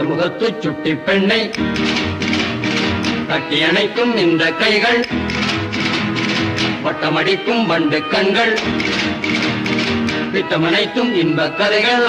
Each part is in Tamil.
முகத்து முகத்து சுட்டி பெண்ணை கட்டி அணைக்கும் இந்த கைகள் வட்டமடிக்கும் வண்டு கண்கள் பித்தமனைத்தும் இன்ப கதைகள்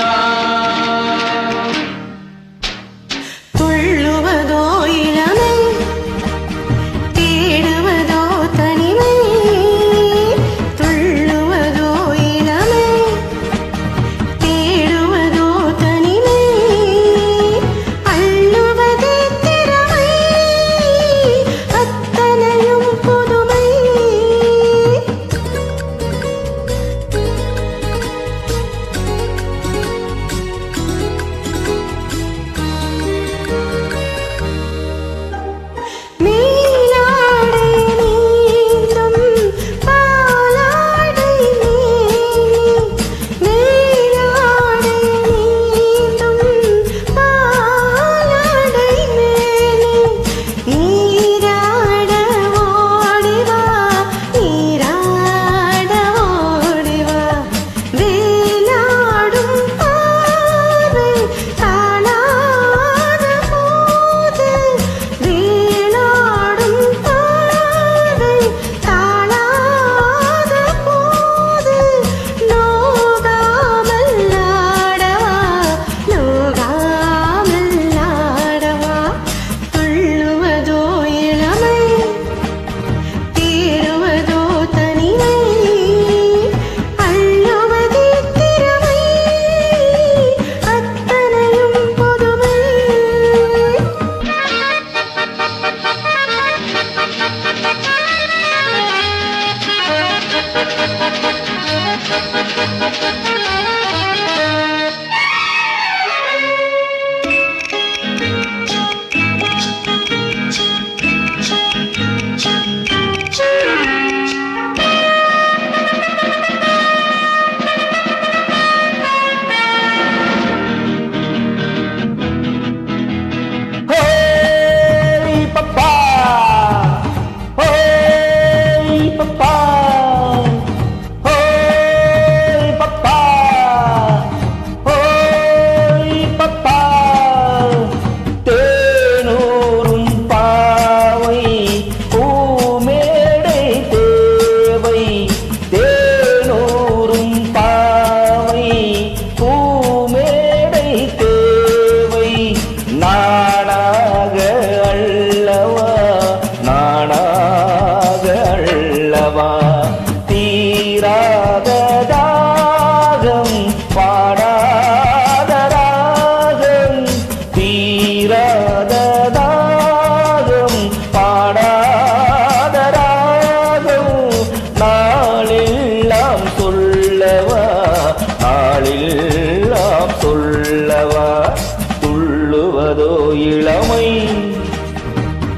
தேடுவதோ இளமை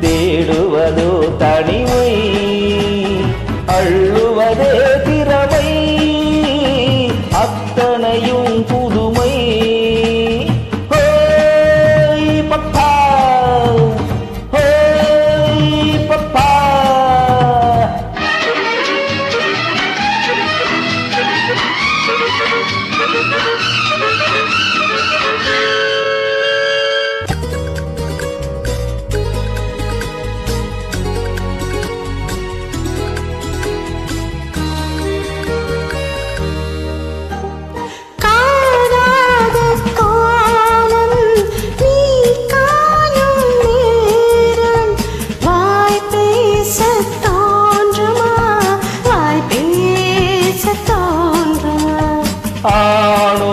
தேடுவதோ தனிவு ആണോ